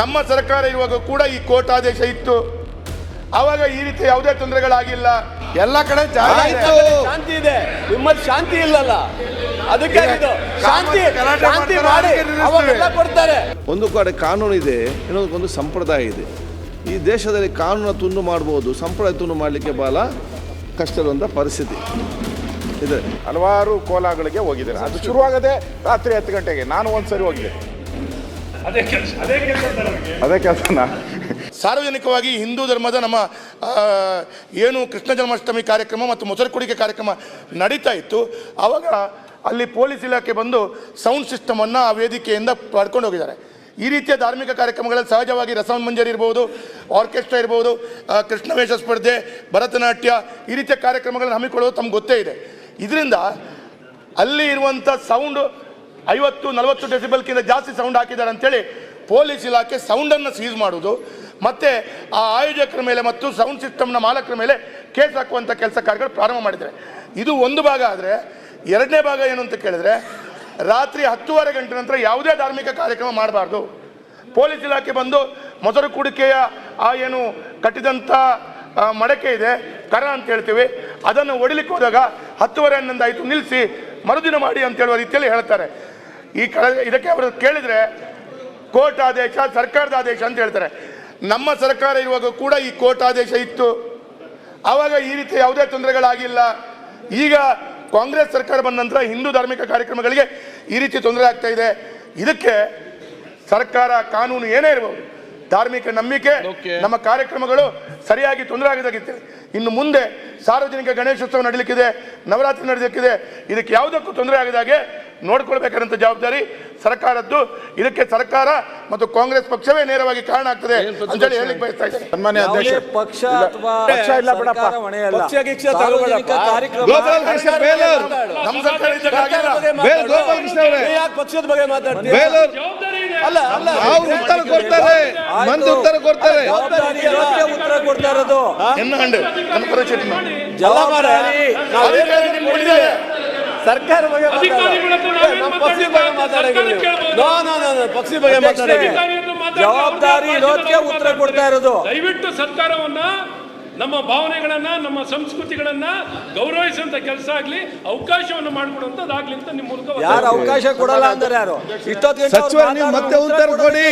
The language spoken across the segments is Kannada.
ನಮ್ಮ ಸರ್ಕಾರ ಇರುವಾಗ ಕೂಡ ಈ ಕೋರ್ಟ್ ಆದೇಶ ಇತ್ತು. ಅವಾಗ ಈ ರೀತಿ ಯಾವುದೇ ತೊಂದರೆಗಳಾಗಿಲ್ಲ. ಎಲ್ಲ ಕಡೆ ಶಾಂತಿ ಇದೆ. ನಿಮ್ಮಲ್ಲಿ ಶಾಂತಿ ಇಲ್ಲಲ್ಲ. ಅದಕ್ಕೆ ಶಾಂತಿ ಶಾಂತಿ ಮಾಡಿ. ಕೊಡ್ತಾರೆ. ಒಂದು ಕಡೆ ಕಾನೂನು ಇದೆ ಇನ್ನೊಂದು ಸಂಪ್ರದಾಯ ಇದೆ. ಈ ದೇಶದಲ್ಲಿ ಕಾನೂನು ತುಂಡು ಮಾಡ್ಬೋದು ಸಂಪ್ರದಾಯ ತುಂಡು ಮಾಡಲಿಕ್ಕೆ ಬಹಳ ಕಷ್ಟದಂತ ಪರಿಸ್ಥಿತಿ. ಇದೆ. ಹಲವಾರು ಕೋಲಾಗಳಿಗೆ ಹೋಗಿದ್ದೇನೆ ಅದು ಶುರುವಾಗದೆ ರಾತ್ರಿ ಹತ್ತು ಗಂಟೆಗೆ ನಾನು ಒಂದ್ಸರಿ ಹೋಗಿದ್ದೆ. ಅದೇ ಕೆಲಸ ಸಾರ್ವಜನಿಕವಾಗಿ ಹಿಂದೂ ಧರ್ಮದ ನಮ್ಮ ಏನು ಕೃಷ್ಣ ಜನ್ಮಾಷ್ಟಮಿ ಕಾರ್ಯಕ್ರಮ ಮತ್ತು ಮೊಸರು ಕುಡಿಕೆ ಕಾರ್ಯಕ್ರಮ ನಡೀತಾ ಇತ್ತು. ಆವಾಗ ಅಲ್ಲಿ ಪೊಲೀಸ್ ಇಲಾಖೆ ಬಂದು ಸೌಂಡ್ ಸಿಸ್ಟಮನ್ನು ಆ ವೇದಿಕೆಯಿಂದ ಪಡ್ಕೊಂಡು ಹೋಗಿದ್ದಾರೆ. ಈ ರೀತಿಯ ಧಾರ್ಮಿಕ ಕಾರ್ಯಕ್ರಮಗಳಲ್ಲಿ ಸಹಜವಾಗಿ ರಸಮಂಜರಿ ಇರ್ಬೋದು ಆರ್ಕೆಸ್ಟ್ರಾ ಇರ್ಬೋದು ಕೃಷ್ಣವೇಷ ಸ್ಪರ್ಧೆ ಭರತನಾಟ್ಯ ಈ ರೀತಿಯ ಕಾರ್ಯಕ್ರಮಗಳನ್ನು ಹಮ್ಮಿಕೊಳ್ಳೋದು ತಮ್ಗೆ ಗೊತ್ತೇ ಇದೆ. ಇದರಿಂದ ಅಲ್ಲಿ ಇರುವಂಥ ಸೌಂಡು ಐವತ್ತು, ನಲವತ್ತು ಡೆಸಿಬಲ್ಕಿಂತ ಜಾಸ್ತಿ ಸೌಂಡ್ ಹಾಕಿದ್ದಾರೆ ಅಂತೇಳಿ ಪೊಲೀಸ್ ಇಲಾಖೆ ಸೌಂಡನ್ನು ಸೀಸ್ ಮಾಡೋದು ಮತ್ತು ಆ ಆಯೋಜಕರ ಮೇಲೆ ಮತ್ತು ಸೌಂಡ್ ಸಿಸ್ಟಮ್ನ ಮಾಲಕರ ಮೇಲೆ ಕೇಸ್ ಹಾಕುವಂಥ ಕೆಲಸ ಕಾರ್ಯಗಳು ಪ್ರಾರಂಭ ಮಾಡಿದ್ದಾರೆ. ಇದು ಒಂದು ಭಾಗ ಆದರೆ, ಎರಡನೇ ಭಾಗ ಏನು ಅಂತ ಕೇಳಿದ್ರೆ, ರಾತ್ರಿ ಹತ್ತೂವರೆ ಗಂಟೆ ನಂತರ ಯಾವುದೇ ಧಾರ್ಮಿಕ ಕಾರ್ಯಕ್ರಮ ಮಾಡಬಾರ್ದು. ಪೊಲೀಸ್ ಇಲಾಖೆ ಬಂದು ಮೊಸರು ಕುಡಿಕೆಯ ಆ ಏನು ಕಟ್ಟಿದಂಥ ಮಡಕೆ ಇದೆ, ಕರ ಅಂತ ಹೇಳ್ತೀವಿ. ಅದನ್ನು ಒಡಿಲಿಕ್ಕೆ ಹೋದಾಗ ಹತ್ತುವರೆ ಹನ್ನೊಂದು ಆಯಿತು ನಿಲ್ಲಿಸಿ ಮರುದಿನ ಮಾಡಿ ಅಂತ ಹೇಳುವ ರೀತಿಯಲ್ಲಿ ಹೇಳ್ತಾರೆ. ಈ ಕಳ ಇದಕ್ಕೆ ಅವರು ಕೇಳಿದರೆ ಕೋರ್ಟ್ ಆದೇಶ ಸರ್ಕಾರದ ಆದೇಶ ಅಂತ ಹೇಳ್ತಾರೆ. ನಮ್ಮ ಸರ್ಕಾರ ಇರುವಾಗ ಕೂಡ ಈ ಕೋರ್ಟ್ ಆದೇಶ ಇತ್ತು. ಆವಾಗ ಈ ರೀತಿ ಯಾವುದೇ ತೊಂದರೆಗಳಾಗಿಲ್ಲ. ಈಗ ಕಾಂಗ್ರೆಸ್ ಸರ್ಕಾರ ಬಂದ ನಂತರ ಹಿಂದೂ ಧಾರ್ಮಿಕ ಕಾರ್ಯಕ್ರಮಗಳಿಗೆ ಈ ರೀತಿ ತೊಂದರೆ ಆಗ್ತಾ ಇದೆ. ಇದಕ್ಕೆ ಸರ್ಕಾರ ಕಾನೂನು ಏನೇ ಇರಬಹುದು ಧಾರ್ಮಿಕ ನಂಬಿಕೆ ನಮ್ಮ ಕಾರ್ಯಕ್ರಮಗಳು ಸರಿಯಾಗಿ ತೊಂದರೆ ಆಗದಾಗಿತ್ತು. ಇನ್ನು ಮುಂದೆ ಸಾರ್ವಜನಿಕ ಗಣೇಶೋತ್ಸವ ನಡೀಲಿಕ್ಕಿದೆ ನವರಾತ್ರಿ ನಡೆದಕ್ಕಿದೆ ಇದಕ್ಕೆ ಯಾವುದಕ್ಕೂ ತೊಂದರೆ ಆಗದಾಗೆ ನೋಡ್ಕೊಳ್ಬೇಕಾದಂಥ ಜವಾಬ್ದಾರಿ ಸರ್ಕಾರದ್ದು. ಇದಕ್ಕೆ ಸರ್ಕಾರ ಮತ್ತು ಕಾಂಗ್ರೆಸ್ ಪಕ್ಷವೇ ನೇರವಾಗಿ ಕಾರಣ ಆಗ್ತದೆ ಅಂತೇಳಿ ಹೇಳಿಕ್ ಬಯಸ್ತಾ ಇದ್ದೇನೆ. ಸನ್ಮಾನ್ಯ ಅಧ್ಯಕ್ಷ ಪಕ್ಷ ಅಥವಾ ಪಕ್ಷ ಇಲ್ಲ ಬಿಡಪ್ಪ. ಪಕ್ಷ ಗಿಕ್ಷ ಸಾರ್ವಜನಿಕ ತಗೊಳ್ಬೇಡಪ್ಪ. ಕಾರ್ಯಕ್ರಮ ಗೋಪಾಲ್ ಕೃಷ್ಣ ಬೇಲೂರ್. ನಮ್ಮ ಸರ್ಕಾರ ಇದ್ದಾಗ ಆಗಿಲ್ಲ. ಬೇಲ್ ಗೋಪಾಲ್ ಕೃಷ್ಣ ಅವರೇ. ನೀವ್ ಯಾಕೆ ಪಕ್ಷದ ಬಗ್ಗೆ ಮಾತಾಡ್ತೀವಿ ಬೇಲೂರ್. ಅಲ್ಲ ಅಲ್ಲ. ಅವ್ರು ಉತ್ತರ ಕೊಡ್ತಾರೆ ಮಂದಿ ಉತ್ತರ ಕೊಡ್ತಾರೆ ಜವಾಬ್ದಾರಿ ಇರೋರ್ಗೆ ಉತ್ತರ ಕೊಡ್ತಾ ಇರೋದು. ಎನ್ನ ಹಂಡು. ನನ್ನ ಪರಿಚಯ ಮಾಡಿ. ಜವಾಬ್ದಾರಿ. ನಾವ್ ಏನ್ ಅಧಿಕಾರಿ ಹೇಳ್ತೀವಿ ಕೊಟ್ಟಿದ್ದಾರೆ. ಸರ್ಕಾರ ಬಗ್ಗೆ ಪಕ್ಷದ ಬಗ್ಗೆ ಮಾತಾಡೋದು. ಜವಾಬ್ದಾರಿ ಇರೋದಕ್ಕೆ ಉತ್ತರ ಕೊಡ್ತಾ ಇರೋದು. ದಯವಿಟ್ಟು ಸರ್ಕಾರವನ್ನ ನಮ್ಮ ಭಾವನೆಗಳನ್ನ ನಮ್ಮ ಸಂಸ್ಕೃತಿಗಳನ್ನ ಗೌರವಿಸುವಂತ ಕೆಲಸ ಆಗ್ಲಿ ಅವಕಾಶವನ್ನು ಮಾಡಿಕೊಡುವಂತದ್ದಾಗ್ಲಿ ಅಂತ ನಿಮ್ಮ ಮೂಲಕ ಯಾರು ಅವಕಾಶ ಕೊಡಲ್ಲ ಅಂದ್ರೆ ಯಾರು? ಇಷ್ಟೊತ್ತು ಗಂಟೆ ಅವ್ರು ಸಚಿವರು ನೀವು ಮತ್ತೆ ಉತ್ತರ ಕೊಡಿ.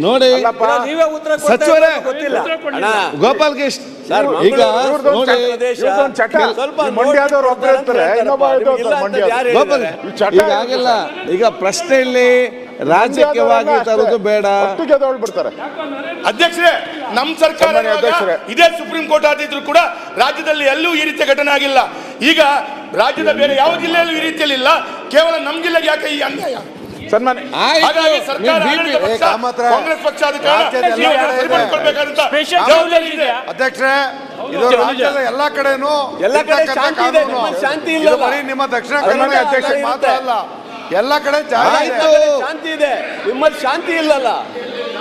ನೋಡಿ. ನೀವೇ ಉತ್ತರ ಕೊಡ್ತಾ ಸಚಿವರೇ. ಇರೋದು ಗೊತ್ತಿಲ್ಲ. ಅಣ್ಣ ಗೋಪಾಲ್ ಕೃಷ್ಣ ಸರ್, ಈಗ ಮಂಗಳೂರು ನೋಡಿ ಪ್ರದೇಶ. ಇವ್ರದ್ದೊಂದು ಚಟ ಸ್ವಲ್ಪ ಈ ಮಂಡ್ಯದವ್ರು ಇನ್ನೊಬ್ಬ ಇದು ನಿಮ್ಗೆ ಇಲ್ಲ ಅಂತ ಮಂಡ್ಯ ಯಾರು ಗೋಪಾಲ್ ಹೇಳಿದ್ದಾರೆ? ಈಗ ಆಗಿಲ್ಲ ಪ್ರಶ್ನೆ ಇಲ್ಲಿ ರಾಜಕೀಯವಾಗಿ ತರೋದು ಬೇಡ. ಬಿಡ್ತಾರೆ ಅಧ್ಯಕ್ಷರೇ ನಮ್ಮ ಸರ್ಕಾರ ಇದೇ ಸುಪ್ರೀಂ ಕೋರ್ಟ್ ಆದಿದ್ರು ಕೂಡ ರಾಜ್ಯದಲ್ಲಿ ಎಲ್ಲೂ ಈ ರೀತಿಯ ಘಟನೆ ಆಗಿಲ್ಲ. ಈಗ ರಾಜ್ಯದ ಬೇರೆ ಯಾವ ಜಿಲ್ಲೆಯಲ್ಲೂ ಈ ರೀತಿಯಲ್ಲಿ ಇಲ್ಲ. ಕೇವಲ ನಮ್ ಜಿಲ್ಲೆಗೆ ಯಾಕೆ ಈ ಅನ್ಯಾಯ? ಸನ್ಮಾನ್ಯ. ಹಾಗಾಗಿ ಸರ್ಕಾರ ಆಡಳಿತ ಪಕ್ಷ, ಕಾಂಗ್ರೆಸ್ ಪಕ್ಷ ಅಧ್ಯಕ್ಷರೇ ಇದು ರಾಜ್ಯದ ಎಲ್ಲ ಕಡೆನೂ ಎಲ್ಲ ಕಡೆ ಶಾಂತಿ ಇದೆ, ಕಾನೂನು. ನಿಮ್ಮಲ್ಲಿ ಶಾಂತಿ ಇದು ಇಲ್ಲಲ್ಲ? ಬರೀ ನಿಮ್ಮ ದಕ್ಷಿಣ ಕನ್ನಡ ಅಧ್ಯಕ್ಷ. ಮಾತ್ರ ಅಲ್ಲ. ಎಲ್ಲ ಕಡೆ. ಶಾಂತಿ ಇದೆ. ನಿಮ್ಮಲ್ಲಿ ಶಾಂತಿ ಇಲ್ಲಲ್ಲ.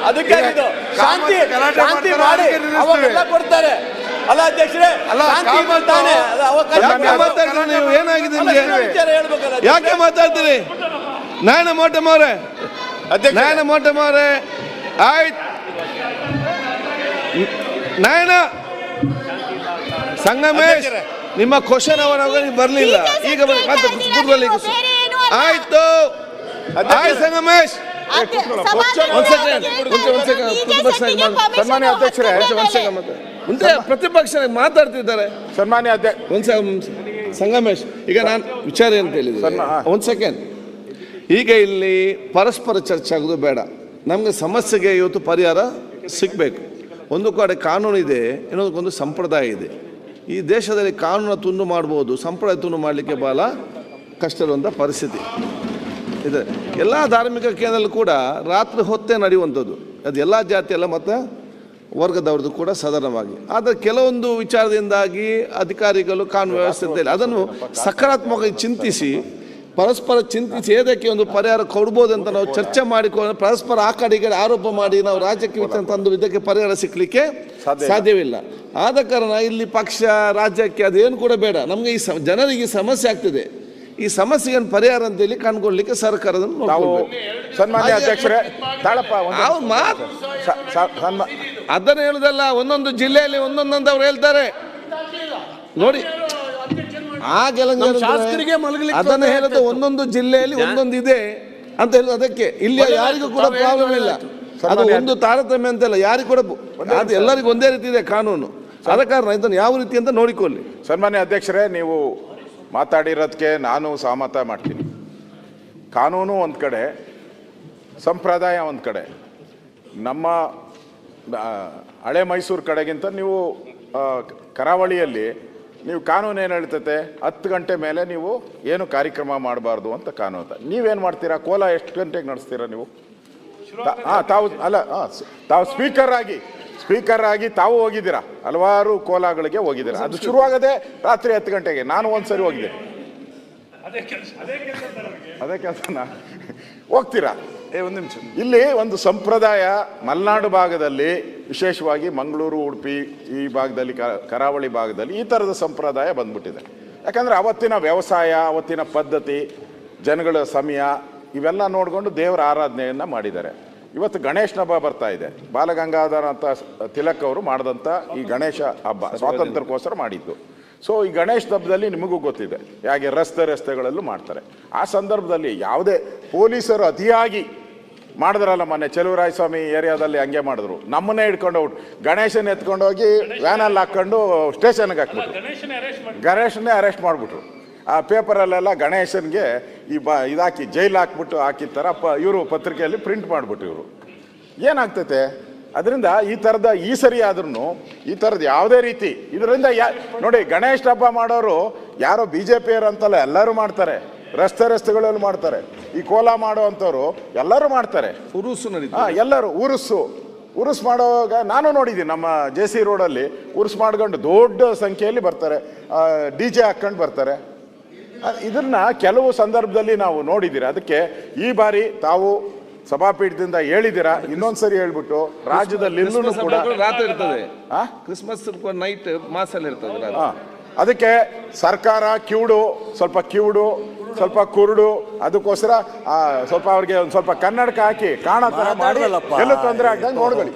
ಅದಕ್ಕೆ ಶಾಂತಿ ಶಾಂತಿ ಮಾಡಿ. ಅವಾಗೆಲ್ಲ ಕೊಡ್ತಾರೆ. ಅಲ್ಲ ಅಧ್ಯಕ್ಷರೇ ಅಲ್ಲ, ಶಾಂತಿ ಮಾಡ್ತಾನೆ ಅವಕಾಶ. ನೀವು ಏನಾಗಿದೆ ಯಾಕೆ ಮಾತಾಡ್ತೀರಿ? ನಾಯನ ಮೋಟಮ್ ಮೋರೆ ನಾಯನ ಮೋಟ ಮೋರೆ ಆಯ್ತು ನಾಯನ. ಸಂಗಮೇಶ್ ನಿಮ್ಮ ಕ್ವಶನ್ ಅವರ ಬರ್ಲಿಲ್ಲ. ಬರಲಿಲ್ಲ ಈಗ. ಆಯ್ತು. ಆಯ್ತು ಸಂಗಮೇಶ್. ಒಂದ್ ಸೆಕೆಂಡ್ ಒಂದ್ ಸೆಕೆಂಡ್ ಪ್ರತಿಪಕ್ಷ ಸನ್ಮಾನ್ಯ ಅಧ್ಯಕ್ಷರೇ. ಒಂದ್ ಸೆಕೆಂಡ್ ಮುಂದೆ ಪ್ರತಿಪಕ್ಷ ಮಾತಾಡ್ತಿದ್ದಾರೆ. ಸನ್ಮಾನ್ಯ ಅಧ್ಯಕ್ಷ ಒಂದ್ ಸೆಕೆಂಡ್ ಸಂಗಮೇಶ್ ಈಗ ನಾನು ವಿಚಾರ ಏನು ಕೇಳಿದ್ರೆ ಸರ್. ಒಂದ್ ಸೆಕೆಂಡ್ ಈಗ ಇಲ್ಲಿ ಪರಸ್ಪರ ಚರ್ಚೆ ಆಗೋದು ಬೇಡ. ನಮಗೆ ಸಮಸ್ಯೆಗೆ ಇವತ್ತು ಪರಿಹಾರ ಸಿಗಬೇಕು. ಒಂದು ಕಡೆ ಕಾನೂನು ಇದೆ, ಇನ್ನೊಂದಕ್ಕೊಂದು ಸಂಪ್ರದಾಯ ಇದೆ. ಈ ದೇಶದಲ್ಲಿ ಕಾನೂನು ತುಂಡು ಮಾಡ್ಬೋದು, ಸಂಪ್ರದಾಯ ತುಂಡು ಮಾಡಲಿಕ್ಕೆ ಭಾಳ ಕಷ್ಟ ಇರುವಂಥ ಪರಿಸ್ಥಿತಿ. ಇದೆ ಎಲ್ಲ ಧಾರ್ಮಿಕ ಕೇಂದ್ರದಲ್ಲೂ ಕೂಡ ರಾತ್ರಿ ಹೊತ್ತೇ ನಡೆಯುವಂಥದ್ದು. ಅದು ಎಲ್ಲ ಜಾತಿ ಎಲ್ಲ ಮತ್ತು ವರ್ಗದವ್ರದ್ದು ಕೂಡ ಸಾಧಾರಣವಾಗಿ. ಆದರೆ ಕೆಲವೊಂದು ವಿಚಾರದಿಂದಾಗಿ ಅಧಿಕಾರಿಗಳು ಕಾನೂನು ವ್ಯವಸ್ಥೆ ಅದನ್ನು ಸಕಾರಾತ್ಮಕವಾಗಿ ಚಿಂತಿಸಿ ಪರಸ್ಪರ ಚಿಂತಿಸಿ ಏದಕ್ಕೆ ಒಂದು ಪರಿಹಾರ ಕೊಡ್ಬೋದು ಅಂತ ನಾವು ಚರ್ಚೆ ಮಾಡಿಕೊಂಡು ಪರಸ್ಪರ ಆ ಕಡೆ ಈ ಕಡೆ ಆರೋಪ ಮಾಡಿ ನಾವು ರಾಜ್ಯಕ್ಕೆ ತಂದು ಇದಕ್ಕೆ ಪರಿಹಾರ ಸಿಕ್ಕಲಿಕ್ಕೆ ಸಾಧ್ಯವಿಲ್ಲ. ಆದ ಕಾರಣ ಇಲ್ಲಿ ಪಕ್ಷ ರಾಜ್ಯಕ್ಕೆ ಅದೇನು ಕೂಡ ಬೇಡ. ನಮಗೆ ಈ ಜನರಿಗೆ ಸಮಸ್ಯೆ ಆಗ್ತಿದೆ. ಈ ಸಮಸ್ಯೆಯನ್ನು ಪರಿಹಾರ ಅಂತ ಹೇಳಿ ಕಂಡುಕೊಳ್ಳಲಿಕ್ಕೆ ಅದನ್ನು ಸನ್ಮಾನ್ಯ ಅಧ್ಯಕ್ಷರೇ ಅದನ್ನ ಹೇಳುದಲ್ಲ ಒಂದೊಂದು ಜಿಲ್ಲೆಯಲ್ಲಿ ಒಂದೊಂದಂತ ಅವ್ರು ಹೇಳ್ತಾರೆ. ನೋಡಿ ಆ ಶಾಸಕರಿಗೆ ಅದನ್ನ ಹೇಳುದು. ಒಂದೊಂದು ಜಿಲ್ಲೆಯಲ್ಲಿ ಒಂದೊಂದು ಇದೆ ಅಂತ ಹೇಳುದು ಅದಕ್ಕೆ. ಇಲ್ಲಿ ಯಾರಿಗೂ ಕೂಡ ಪ್ರಾಬ್ಲಮ್ ಇಲ್ಲ. ಅದು ಒಂದು ತಾರತಮ್ಯ ಅಂತಲ್ಲ ಯಾರಿಗೂ ಕೂಡ ಅದು ಎಲ್ಲರಿಗೂ ಒಂದೇ ರೀತಿ ಇದೆ ಕಾನೂನು. ಆದ ಕಾರಣ ಇದನ್ನು ಯಾವ ರೀತಿ ಅಂತ ನೋಡಿಕೊಳ್ಳಿ. ಸನ್ಮಾನ್ಯ ಅಧ್ಯಕ್ಷರೇ ನೀವು ಮಾತಾಡಿರೋದಕ್ಕೆ ನಾನು ಸಹಮತ ಮಾಡ್ತೀನಿ. ಕಾನೂನು ಒಂದು ಕಡೆ ಸಂಪ್ರದಾಯ ಒಂದು ಕಡೆ. ನಮ್ಮ ಹಳೆ ಮೈಸೂರು ಕಡೆಗಿಂತ ನೀವು ಕರಾವಳಿಯಲ್ಲಿ ನೀವು ಕಾನೂನು ಏನು ಹೇಳ್ತೈತೆ? ಹತ್ತು ಗಂಟೆ ಮೇಲೆ ನೀವು ಏನು ಕಾರ್ಯಕ್ರಮ ಮಾಡಬಾರ್ದು ಅಂತ ಕಾನೂನು ನೀವೇನು ಮಾಡ್ತೀರಾ? ಕೋಲ ಎಷ್ಟು ಗಂಟೆಗೆ ನಡೆಸ್ತೀರಾ ನೀವು? ಹಾಂ ತಾವು ಅಲ್ಲ ಹಾಂ ತಾವು ಸ್ಪೀಕರ್ ಆಗಿ ಸ್ಪೀಕರ್ ಆಗಿ ತಾವು ಹೋಗಿದ್ದೀರಾ? ಹಲವಾರು ಕೋಲಾಗಳಿಗೆ ಹೋಗಿದ್ದೀರಾ? ಅದು ಶುರುವಾಗದೆ ರಾತ್ರಿ ಹತ್ತು ಗಂಟೆಗೆ. ನಾನು ಒಂದ್ಸರಿ ಹೋಗಿದ್ದೆ. ಅದೇ ಕೆಲಸ ಹೋಗ್ತೀರಾ? ಏ ಒಂದು ನಿಮಿಷ. ಇಲ್ಲಿ ಒಂದು ಸಂಪ್ರದಾಯ ಮಲೆನಾಡು ಭಾಗದಲ್ಲಿ ವಿಶೇಷವಾಗಿ ಮಂಗಳೂರು ಉಡುಪಿ ಈ ಭಾಗದಲ್ಲಿ ಕರಾವಳಿ ಭಾಗದಲ್ಲಿ ಈ ಥರದ ಸಂಪ್ರದಾಯ ಬಂದ್ಬಿಟ್ಟಿದೆ. ಯಾಕಂದರೆ ಅವತ್ತಿನ ವ್ಯವಸಾಯ ಅವತ್ತಿನ ಪದ್ಧತಿ ಜನಗಳ ಸಮಯ ಇವೆಲ್ಲ ನೋಡಿಕೊಂಡು ದೇವರ ಆರಾಧನೆಯನ್ನು ಮಾಡಿದ್ದಾರೆ. ಇವತ್ತು ಗಣೇಶನ ಹಬ್ಬ ಬರ್ತಾ ಇದೆ. ಬಾಲಗಂಗಾಧರ ಅಂತ ತಿಲಕ್ ಅವರು ಮಾಡಿದಂಥ ಈ ಗಣೇಶ ಹಬ್ಬ ಸ್ವಾತಂತ್ರ್ಯಕ್ಕೋಸ್ಕರ ಮಾಡಿದ್ದು. ಸೊ ಈ ಗಣೇಶ ಹಬ್ಬದಲ್ಲಿ ನಿಮಗೂ ಗೊತ್ತಿದೆ ಹೇಗೆ ರಸ್ತೆ ರಸ್ತೆಗಳಲ್ಲೂ ಮಾಡ್ತಾರೆ. ಆ ಸಂದರ್ಭದಲ್ಲಿ ಯಾವುದೇ ಪೊಲೀಸರು ಅತಿಯಾಗಿ ಮಾಡಿದ್ರಲ್ಲ ಮೊನ್ನೆ ಚೆಲುವರಾಯ ಸ್ವಾಮಿ ಏರಿಯಾದಲ್ಲಿ ಹಂಗೆ ಮಾಡಿದ್ರು. ನಮ್ಮನ್ನೇ ಹಿಡ್ಕೊಂಡು ಹೋಗ್ಬಿಟ್ಟು ಗಣೇಶನ ಎತ್ಕೊಂಡೋಗಿ ವ್ಯಾನಲ್ಲಿ ಹಾಕ್ಕೊಂಡು ಸ್ಟೇಷನ್ಗೆ ಹಾಕ್ಬಿಟ್ರು. ಗಣೇಶನ್ನೇ ಅರೆಸ್ಟ್ ಮಾಡಿಬಿಟ್ರು. ಆ ಪೇಪರಲ್ಲೆಲ್ಲ ಗಣೇಶನ್ಗೆ ಈ ಬ ಇದಾಕಿ ಜೈಲ್ ಹಾಕ್ಬಿಟ್ಟು ಹಾಕಿದ ಥರ ಪ ಇವರು ಪತ್ರಿಕೆಯಲ್ಲಿ ಪ್ರಿಂಟ್ ಮಾಡಿಬಿಟ್ಟು ಇವರು. ಏನಾಗ್ತೈತೆ? ಅದರಿಂದ ಈ ಥರದ ಈ ಸರಿ ಆದ್ರೂ ಈ ಥರದ್ದು ಯಾವುದೇ ರೀತಿ ಇದರಿಂದ ಯಾ ನೋಡಿ ಗಣೇಶ ಹಬ್ಬ ಮಾಡೋರು ಯಾರೋ ಬಿ ಜೆ ಪಿಯರು ಅಂತಲ್ಲ ಎಲ್ಲರೂ ಮಾಡ್ತಾರೆ. ರಸ್ತೆ ರಸ್ತೆಗಳಲ್ಲಿ ಮಾಡ್ತಾರೆ. ಈ ಕೋಲ ಮಾಡುವಂಥವ್ರು ಎಲ್ಲರೂ ಮಾಡ್ತಾರೆ. ಉರುಸು ಎಲ್ಲರೂ ಉರುಸು. ಉರುಸು ಮಾಡುವಾಗ ನಾನು ನೋಡಿದ್ದೀನಿ ನಮ್ಮ ಜೆ ಸಿ ರೋಡಲ್ಲಿ ಉರುಸು ಮಾಡ್ಕೊಂಡು ದೊಡ್ಡ ಸಂಖ್ಯೆಯಲ್ಲಿ ಬರ್ತಾರೆ. ಡಿ ಜೆ ಹಾಕ್ಕೊಂಡು ಬರ್ತಾರೆ. ಇದನ್ನ ಕೆಲವು ಸಂದರ್ಭದಲ್ಲಿ ನಾವು ನೋಡಿದ್ದೀರ? ಅದಕ್ಕೆ ಈ ಬಾರಿ ತಾವು ಸಭಾಪೀಠದಿಂದ ಹೇಳಿದ್ದೀರಾ? ಇನ್ನೊಂದ್ಸರಿ ಹೇಳ್ಬಿಟ್ಟು ರಾಜ್ಯದಲ್ಲಿ ಕೂಡ ರಾತ್ರಿ ಇರ್ತದೆ? ಕ್ರಿಸ್ಮಸ್ ನೈಟ್ ಮಾಸಲ್ಲಿ ಇರ್ತದೆ ಅದಕ್ಕೆ ಸರ್ಕಾರ ಕಿವುಡು ಸ್ವಲ್ಪ ಕಿವುಡು ಸ್ವಲ್ಪ ಕುರುಡು ಅದಕ್ಕೋಸ್ಕರ ಸ್ವಲ್ಪ ಅವ್ರಿಗೆ ಒಂದು ಸ್ವಲ್ಪ ಕನ್ನಡಕ ಹಾಕಿ ಕಾಣೋ ಥರ ಮಾಡಿ. ಎಲ್ಲೂ ತೊಂದರೆ ಆಗ್ದಂಗೆ ನೋಡ್ಕೊಳ್ಳಿ